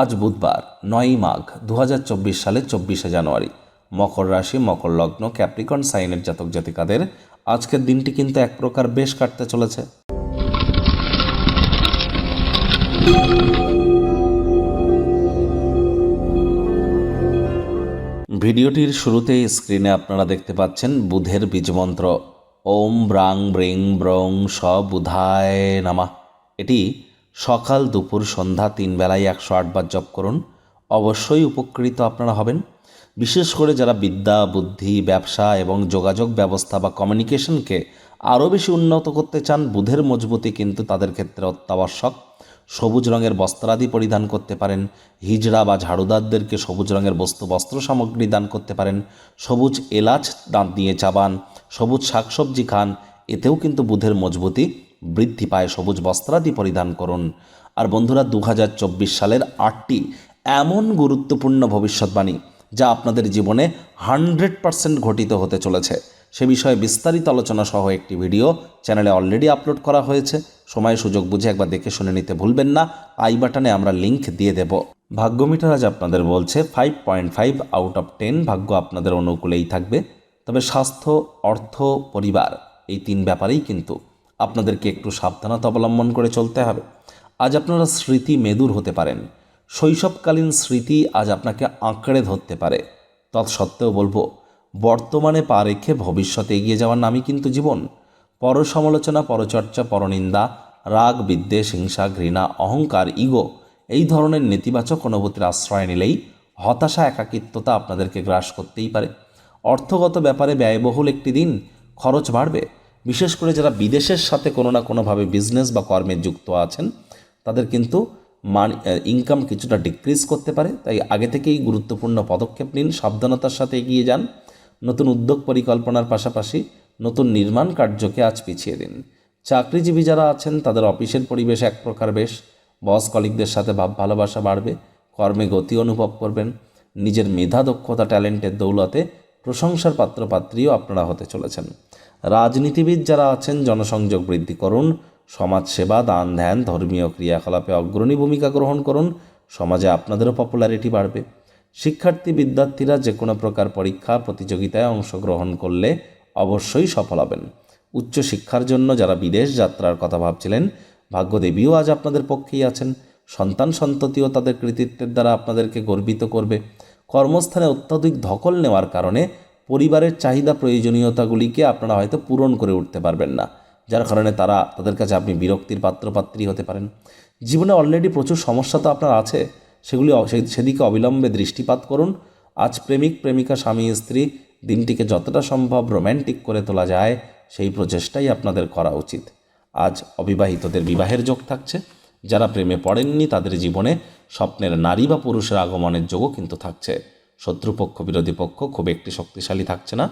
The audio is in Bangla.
আজ বুধবার, নয়ই মাঘ দু সালের চব্বিশে জানুয়ারি। মকর রাশি, মকর লগ্ন, ক্যাপ্রিকন, সাইনের জাতক জাতিকাদের আজকের দিনটি কিন্তু এক প্রকার বেশ কাটতে চলেছে। ভিডিওটির শুরুতেই স্ক্রিনে আপনারা দেখতে পাচ্ছেন বুধের বীজমন্ত্র। ওম ব্রাং ব্রিং ব্রং স বুধায় নামা। এটি সকাল দুপুর সন্ধ্যা তিন বেলায় একশো আটবার জপ করুন। অবশ্যই উপকৃত আপনারা হবেন। বিশেষ করে যারা বিদ্যা, বুদ্ধি, ব্যবসা এবং যোগাযোগ ব্যবস্থা বা কমিউনিকেশনকে আরও বেশি উন্নত করতে চান, বুধের মজবুতি কিন্তু তাদের ক্ষেত্রে অত্যাবশ্যক। সবুজ রঙের বস্ত্রাদি পরিধান করতে পারেন। হিজড়া বা ঝাড়ুদারদেরকে সবুজ রঙের বস্তু, বস্ত্র সামগ্রী দান করতে পারেন। সবুজ এলাচ দাঁত দিয়ে চাবান, সবুজ শাকসবজি খান, এতেও কিন্তু বুধের মজবুতি বৃদ্ধি পায় সবুজ বস্ত্রাদি পরিধান করুন। আর বন্ধুরা দু হাজার চব্বিশ সালের আটটি এমন গুরুত্বপূর্ণ ভবিষ্যৎবাণী যা আপনাদের জীবনে হান্ড্রেড পারসেন্ট ঘটিত হতে চলেছে। সে বিষয়ে বিস্তারিত আলোচনা সহ একটি ভিডিও চ্যানেলে অলরেডি আপলোড করা হয়েছে। সময় সুযোগ বুঝে একবার দেখে শুনে নিতে ভুলবেন না। আই বাটনে আমরা লিংক দিয়ে দেব। ভাগ্যমিটার আজ আপনাদের বলছে, five point five out of ten ভাগ্য আপনাদের অনুকূলেই থাকবে। তবে স্বাস্থ্য, অর্থ, পরিবার এই তিন ব্যাপারেই কিন্তু আপনাদেরকে একটু সাবধানতা অবলম্বন করে চলতে হবে। আজ আপনারা স্মৃতি মেদুর হতে পারেন। শৈশবকালীন স্মৃতি আজ আপনাকে আঁকড়ে ধরতে পারে। তৎসত্ত্বেও বলব, বর্তমানে পা রেখে ভবিষ্যতে এগিয়ে যাওয়ার নামই কিন্তু জীবন। পর সমালোচনা পরচর্চা, পরনিন্দা, রাগ, বিদ্বেষ, হিংসা, ঘৃণা, অহংকার, ইগো এই ধরনের নেতিবাচক অনুভূতির আশ্রয় নিলেই হতাশা, একাকিত্বতা আপনাদেরকে গ্রাস করতেই পারে। অর্থগত ব্যাপারে ব্যয়বহুল একটি দিন খরচ বাড়বে। বিশেষ করে যারা বিদেশের সাথে কোনো না কোনোভাবে বিজনেস বা কর্মে যুক্ত আছেন, তাদের কিন্তু মান ইনকাম কিছুটা ডিক্রিজ করতে পারে। তাই আগে থেকেই গুরুত্বপূর্ণ পদক্ষেপ নিন, সাবধানতার সাথে এগিয়ে যান, নতুন উদ্যোগ পরিকল্পনার পাশাপাশি নতুন নির্মাণ কার্যকে আজ পিছিয়ে দিন। চাকরিজীবী যারা আছেন, তাদের অফিসের পরিবেশ এক প্রকার বেশ। বস কলিগদের সাথে ভাব ভালোবাসা বাড়বে, কর্মে গতি অনুভব করবেন। নিজের মেধা, দক্ষতা ট্যালেন্টের দৌলতে প্রশংসার পাত্রপাত্রীও আপনারা হতে চলেছেন। রাজনীতিবিদ যারা আছেন, জনসংযোগ বৃদ্ধি করুন, সমাজসেবা, দান ধ্যান, ধর্মীয় ক্রিয়াকলাপে অগ্রণী ভূমিকা গ্রহণ করুন, সমাজে আপনাদেরও পপুলারিটি বাড়বে। শিক্ষার্থী, বিদ্যার্থীরা যে কোনো প্রকার পরীক্ষা, প্রতিযোগিতায় অংশগ্রহণ করলে অবশ্যই সফল হবেন। উচ্চশিক্ষার জন্য যারা বিদেশ যাত্রার কথা ভাবছিলেন, ভাগ্যদেবীও আজ আপনাদের পক্ষেই আছেন। সন্তান সন্ততিও তাদের কৃতিত্বের দ্বারা আপনাদেরকে গর্বিত করবে। কর্মস্থানে অত্যাধিক ধকল নেওয়ার কারণে পরিবারের চাহিদা প্রয়োজনীয়তাগুলিকে আপনারা হয়তো পূরণ করে উঠতে পারবেন না। যার কারণে তারা, তাদের কাছে আপনি বিরক্তির পাত্রপাত্রী হতে পারেন। জীবনে অলরেডি প্রচুর সমস্যা তো আপনার আছে। সেগুলি সেদিকে অবিলম্বে দৃষ্টিপাত করুন। আজ প্রেমিক, প্রেমিকা, স্বামী, স্ত্রী, দিনটিকে যতটা সম্ভব রোম্যান্টিক করে তোলা যায়, সেই প্রচেষ্টাই আপনাদের করা উচিত। আজ অবিবাহিতদের বিবাহের যোগ থাকছে। যারা প্রেমে পড়েননি তাদের জীবনে স্বপ্নের নারী বা পুরুষের আগমনের যোগও কিন্তু থাকছে। শত্রুপক্ষ, বিরোধী পক্ষ খুব একটি শক্তিশালী থাকছে না।